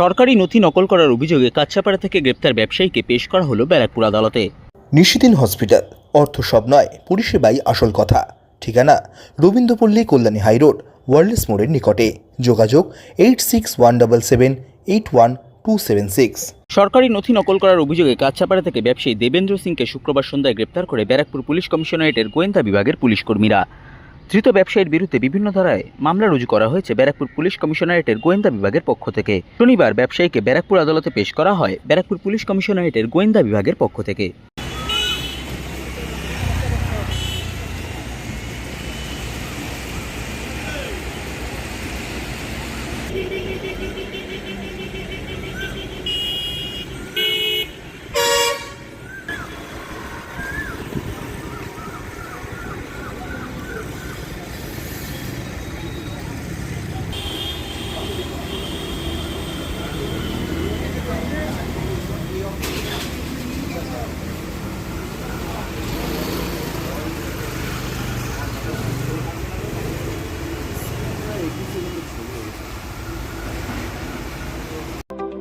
সরকারি নথি নকল করার অভিযোগে কাচ্চাপাড়া থেকে গ্রেপ্তার ব্যবসায়ীকে পেশ করা হলো ব্যারাকপুর আদালতে। নিশিদিন হসপিটাল অর্থ সব নয় পরিষেবাই আসল কথা। ঠিকানা রবীন্দ্রপল্লী কল্যাণী হাইরোড ওয়ার্ল্ডস মোড়ের নিকটে। যোগাযোগ eight six one double seven eight one two seven six. সরকারি নথি নকল করার অভিযোগে কাচ্চাপাড়া থেকে ব্যবসায়ী দেবেন্দ্র সিংকে শুক্রবার সন্ধ্যায় গ্রেপ্তার করে ব্যারাকপুর পুলিশ কমিশনারেটের গোয়েন্দা বিভাগের পুলিশ কর্মীরা। ধৃত ব্যবসায়ীর বিরুদ্ধে বিভিন্ন ধারায় মামলা রুজু করা হয়েছে ব্যারাকপুর পুলিশ কমিশনারেটের গোয়েন্দা বিভাগের পক্ষ থেকে। শনিবার ব্যবসায়ীকে ব্যারাকপুর আদালতে পেশ করা হয় ব্যারাকপুর পুলিশ কমিশনারেটের গোয়েন্দা বিভাগের পক্ষ থেকে।